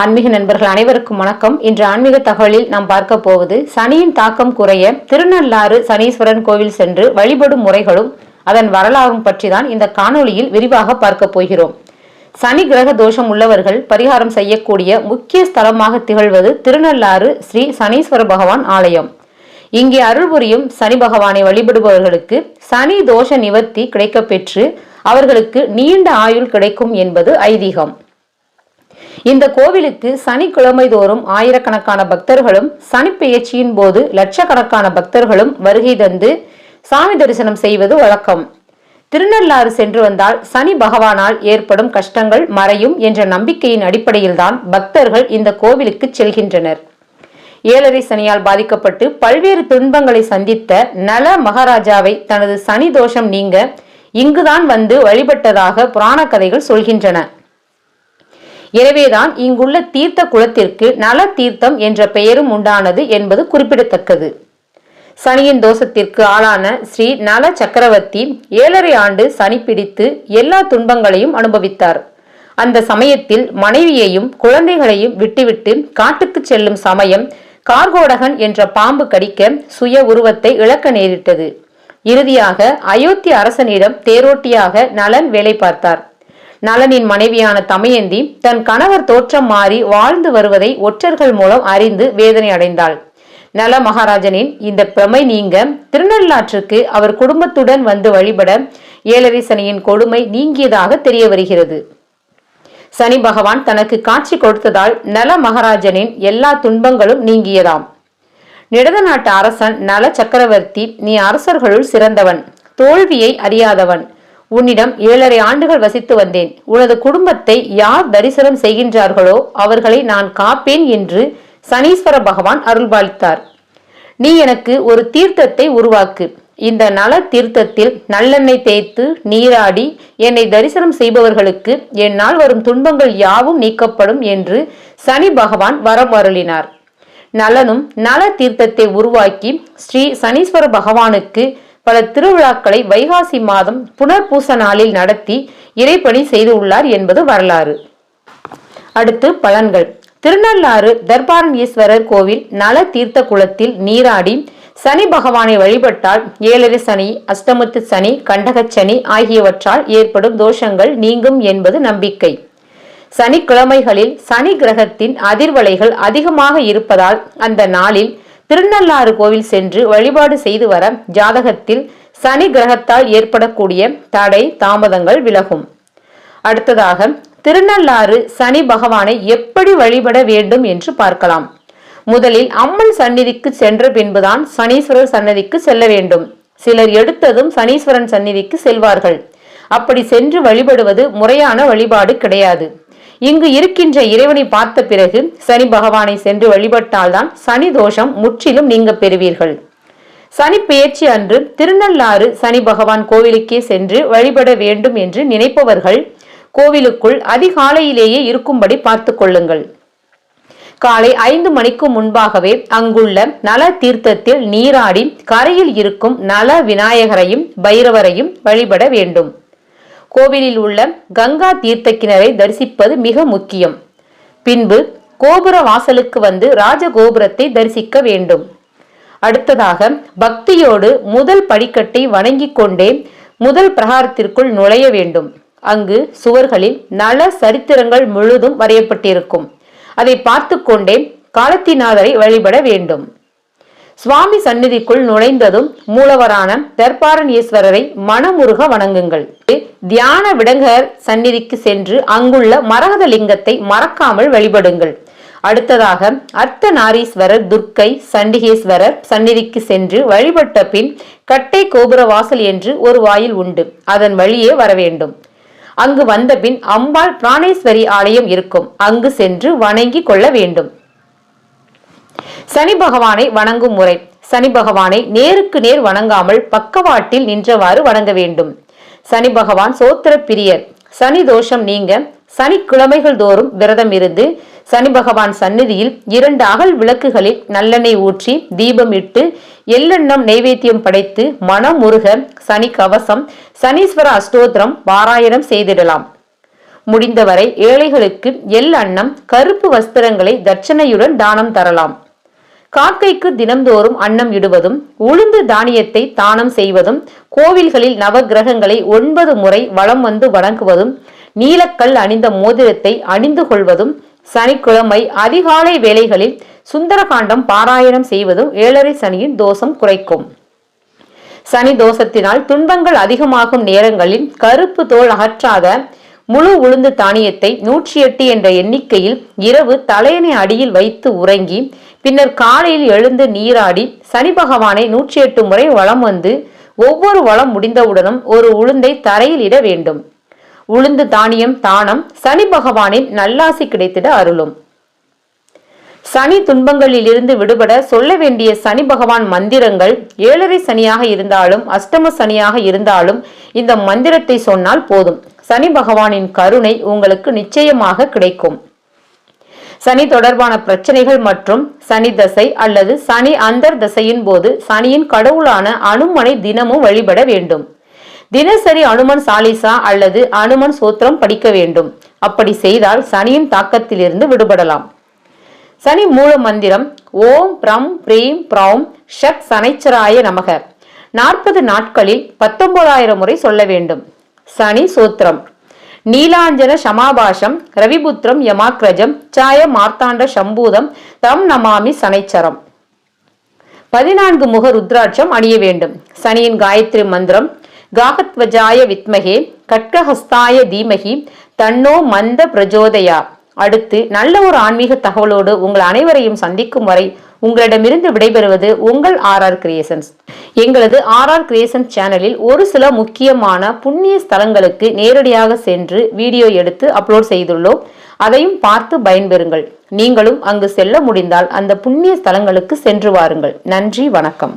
ஆன்மீக நண்பர்கள் அனைவருக்கும் வணக்கம். இன்று ஆன்மீக தகவலில் நாம் பார்க்க போவது சனியின் தாக்கம் குறைய திருநள்ளாறு சனீஸ்வரன் கோவில் சென்று வழிபடும் முறைகளும் அதன் வரலாறும் பற்றி தான் இந்த காணொளியில் விரிவாக பார்க்க போகிறோம். சனி கிரக தோஷம் உள்ளவர்கள் பரிகாரம் செய்யக்கூடிய முக்கிய ஸ்தலமாக திகழ்வது திருநள்ளாறு ஸ்ரீ சனீஸ்வர பகவான் ஆலயம். இங்கே அருள் புரியும் சனி பகவானை வழிபடுபவர்களுக்கு சனி தோஷ நிவர்த்தி கிடைக்கப்பெற்று அவர்களுக்கு நீண்ட ஆயுள் கிடைக்கும் என்பது ஐதீகம். இந்த கோவிலுக்கு சனிக்கிழமை தோறும் ஆயிரக்கணக்கான பக்தர்களும் சனிப்பெயர்ச்சியின் போது லட்சக்கணக்கான பக்தர்களும் வருகை தந்து சாமி தரிசனம் செய்வது வழக்கம். திருநள்ளாறு சென்று வந்தால் சனி பகவானால் ஏற்படும் கஷ்டங்கள் மறையும் என்ற நம்பிக்கையின் அடிப்படையில்தான் பக்தர்கள் இந்த கோவிலுக்கு செல்கின்றனர். ஏழரை சனியால் பாதிக்கப்பட்டு பல்வேறு துன்பங்களை சந்தித்த நல மகாராஜாவை தனது சனி தோஷம் நீங்க இங்குதான் வந்து வழிபட்டதாக புராண கதைகள் சொல்கின்றன. எனவேதான் இங்குள்ள தீர்த்த குளத்திற்கு நல தீர்த்தம் என்ற பெயரும் உண்டானது என்பது குறிப்பிடத்தக்கது. சனியின் தோஷத்திற்கு ஆளான ஸ்ரீ நல சக்கரவர்த்தி ஏழரை ஆண்டு சனி பிடித்து எல்லா துன்பங்களையும் அனுபவித்தார். அந்த சமயத்தில் மனைவியையும் குழந்தைகளையும் விட்டுவிட்டு காட்டுக்கு செல்லும் சமயம் கார்கோடகன் என்ற பாம்பு கடிக்க சுய உருவத்தை இழக்க நேரிட்டது. இறுதியாக அயோத்தி அரசனிடம் தேரோட்டியாக நலன் வேலை பார்த்தார். நலனின் மனைவியான தமயந்தி தன் கணவர் தோற்றம் மாறி வாழ்ந்து வருவதை ஒற்றர்கள் மூலம் அறிந்து வேதனை அடைந்தாள். நல மகாராஜனின் இந்த பிரமை நீங்க திருநள்ளாற்றுக்கு அவர் குடும்பத்துடன் வந்து வழிபட ஏழரை சனியின் கொடுமை நீங்கியதாக தெரிய வருகிறது. சனி பகவான் தனக்கு காட்சி கொடுத்ததால் நல மகாராஜனின் எல்லா துன்பங்களும் நீங்கியதாம். நிடத நாட்டு அரசன் நல சக்கரவர்த்தி நீ அரசர்களுள் சிறந்தவன் தோல்வியை அறியாதவன் உன்னிடம் ஏழரை ஆண்டுகள் வசித்து வந்தேன். உனது குடும்பத்தை யார் தரிசனம் செய்கின்றார்களோ அவர்களை நான் காப்பேன் என்று சனீஸ்வர பகவான் அருள்பாலித்தார். நீ எனக்கு ஒரு தீர்த்தத்தை உருவாக்கு. இந்த நல தீர்த்தத்தில் நல்லெண்ணெய் தேய்த்து நீராடி என்னை தரிசனம் செய்பவர்களுக்கு என்னால் வரும் துன்பங்கள் யாவும் நீக்கப்படும் என்று சனி பகவான் வரம் அருளினார். நலனும் நல தீர்த்தத்தை உருவாக்கி ஸ்ரீ சனீஸ்வர பகவானுக்கு பல திருவிழாக்களை வைகாசி மாதம் புனர்பூச நாளில் நடத்தி இறைப்பணி செய்து உள்ளார் என்பது வரலாறு. அடுத்து பலன்கள். திருநள்ளாறு தர்பாரணீஸ்வரர் கோவில் நல தீர்த்த குளத்தில் நீராடி சனி பகவானை வழிபட்டால் ஏழரை சனி அஷ்டமத்து சனி கண்டகச் சனி ஆகியவற்றால் ஏற்படும் தோஷங்கள் நீங்கும் என்பது நம்பிக்கை. சனிக்கிழமைகளில் சனி கிரகத்தின் அதிர்வலைகள் அதிகமாக இருப்பதால் அந்த நாளில் திருநள்ளாறு கோவில் சென்று வழிபாடு செய்து வர ஜாதகத்தில் சனி கிரகத்தால் ஏற்படக்கூடிய தடை தாமதங்கள் விலகும். அடுத்ததாக திருநள்ளாறு சனி பகவானை எப்படி வழிபட வேண்டும் என்று பார்க்கலாம். முதலில் அம்மன் சந்நிதிக்கு சென்ற பின்புதான் சனீஸ்வரர் சன்னதிக்கு செல்ல வேண்டும். சிலர் எடுத்ததும் சனீஸ்வரன் சந்நிதிக்கு செல்வார்கள். அப்படி சென்று வழிபடுவது முறையான வழிபாடு கிடையாது. இங்கு இருக்கின்ற இறைவனை பார்த்த பிறகு சனி பகவானை சென்று வழிபட்டால்தான் சனி தோஷம் முற்றிலும் நீங்க பெறுவீர்கள். சனி பெயர்ச்சி அன்று திருநள்ளாறு சனி பகவான் கோவிலுக்கே சென்று வழிபட வேண்டும் என்று நினைப்பவர்கள் கோவிலுக்குள் அதிகாலையிலேயே இருக்கும்படி பார்த்து கொள்ளுங்கள். காலை ஐந்து மணிக்கு முன்பாகவே அங்குள்ள நல தீர்த்தத்தில் நீராடி கரையில் இருக்கும் நல விநாயகரையும் பைரவரையும் வழிபட வேண்டும். கோவிலில் உள்ள கங்கா தீர்த்த கிணறை தரிசிப்பது மிக முக்கியம். பின்பு கோபுர வாசலுக்கு வந்து ராஜகோபுரத்தை தரிசிக்க வேண்டும். அடுத்ததாக பக்தியோடு முதல் படிக்கட்டை வணங்கிக் கொண்டே முதல் பிரகாரத்திற்குள் நுழைய வேண்டும். அங்கு சுவர்களில் நல சரித்திரங்கள் முழுதும் வரையப்பட்டிருக்கும். அதை பார்த்து கொண்டே காலத்திநாதரை வழிபட வேண்டும். சுவாமி சந்நிதிக்குள் நுழைந்ததும் மூலவரான தர்பாரண்யேஸ்வரரை மனமுருக வணங்குங்கள். தியான விடங்கர் சந்நிதிக்கு சென்று அங்குள்ள மரகத லிங்கத்தை மறக்காமல் வழிபடுங்கள். அடுத்ததாக அர்த்தநாரீஸ்வரர் துர்க்கை சண்டிகேஸ்வரர் சந்நிதிக்கு சென்று வழிபட்ட பின் கட்டை கோபுர வாசல் என்று ஒரு வாயில் உண்டு. அதன் வழியே வர வேண்டும். அங்கு வந்தபின் அம்பாள் பிராணேஸ்வரி ஆலயம் இருக்கும். அங்கு சென்று வணங்கி கொள்ள வேண்டும். சனி பகவானை வணங்கும் முறை. சனி பகவானை நேருக்கு நேர் வணங்காமல் பக்கவாட்டில் நின்றவாறு வணங்க வேண்டும். சனி பகவான் சோத்திர பிரியர். சனி தோஷம் நீங்க சனிக்கிழமைகள் தோறும் விரதம் இருந்து சனி பகவான் சந்நிதியில் இரண்டு அகல் விளக்குகளில் நல்லெண்ணெய் ஊற்றி தீபம் இட்டு எள்ளெண்ணம் நைவேத்தியம் படைத்து மனம் முருக சனி கவசம் சனீஸ்வர அஷ்டோத்திரம் பாராயணம் செய்திடலாம். முடிந்தவரை ஏழைகளுக்கு எள் அன்னம் கருப்பு வஸ்திரங்களை தட்சணையுடன் தானம் தரலாம். காக்கைக்கு தினம்தோறும் அன்னம் இடுவதும் உளுந்து தானியத்தை தானம் செய்வதும் கோவில்களில் நவக்கிரகங்களை ஒன்பது முறை வலம் வந்து வணங்குவதும் நீலக்கல் அணிந்த மோதிரத்தை அணிந்து கொள்வதும் சனிக்கிழமை அதிகாலை வேளைகளில் சுந்தரகாண்டம் பாராயணம் செய்வதும் ஏழரை சனியின் தோஷம் குறைக்கும். சனி தோஷத்தினால் துன்பங்கள் அதிகமாகும் நேரங்களில் கருப்பு தோல் அகற்றாத முழு உளுந்து தானியத்தை நூற்றி எட்டு என்ற எண்ணிக்கையில் இரவு தலையணை அடியில் வைத்து உறங்கி பின்னர் காலையில் எழுந்து நீராடி சனி பகவானை நூற்றி எட்டு முறை வலம் வந்து ஒவ்வொரு வளம் முடிந்தவுடனும் ஒரு உளுந்தை தரையில் இட வேண்டும். உளுந்து தானியம் தானம் சனி பகவானின் நல்லாசி கிடைத்திட அருளும். சனி துன்பங்களிலிருந்து விடுபட சொல்ல வேண்டிய சனி பகவான் மந்திரங்கள் ஏழரை சனியாக இருந்தாலும் அஷ்டம சனியாக இருந்தாலும் இந்த மந்திரத்தை சொன்னால் போதும். சனி பகவானின் கருணை உங்களுக்கு நிச்சயமாக கிடைக்கும். சனி தொடர்பான பிரச்சனைகள் மற்றும் சனி தசை அல்லது சனி அந்தர் தசையின் போது சனியின் கடவுளான அனுமனை தினமும் வழிபட வேண்டும். தினசரி அனுமன் சாலிசா அல்லது அனுமன் சூத்திரம் படிக்க வேண்டும். அப்படி செய்தால் சனியின் தாக்கத்திலிருந்து விடுபடலாம். சனி மூல மந்திரம் ஓம் பிரம் பிரீம் பிரௌம் ஷக் சனைச்சராய நமக. நாற்பது நாட்களில் பத்தொன்பதாயிரம் முறை சொல்ல வேண்டும். சனி சூத்திரம். நீலாஞ்சன சமாபாஷம் ரவிபுத்திரம் யமாக்ரஜம் சாய மார்த்தாண்ட சம்பூதம் தம் நமாமி சனைச்சரம். பதினான்கு முக ருத்ராட்சம் அணிய வேண்டும். சனியின் காயத்ரி மந்திரம் காகத்வஜாய வித்மகே கட்கஹஸ்தாய தீமகி தன்னோ மந்த பிரஜோதயா. அடுத்து நல்ல ஒரு ஆன்மீக தகவலோடு உங்கள் அனைவரையும் சந்திக்கும் வரை உங்களிடமிருந்து விடைபெறுவது உங்கள் ஆர் ஆர் கிரியேஷன்ஸ் எங்களது ஆர் ஆர் கிரியேஷன்ஸ் சேனலில் ஒரு சில முக்கியமான புண்ணிய ஸ்தலங்களுக்கு நேரடியாக சென்று வீடியோ எடுத்து அப்லோட் செய்துள்ளோம். அதையும் பார்த்து பயன்பெறுங்கள். நீங்களும் அங்கு செல்ல முடிந்தால் அந்த புண்ணிய ஸ்தலங்களுக்கு சென்று வாருங்கள். நன்றி வணக்கம்.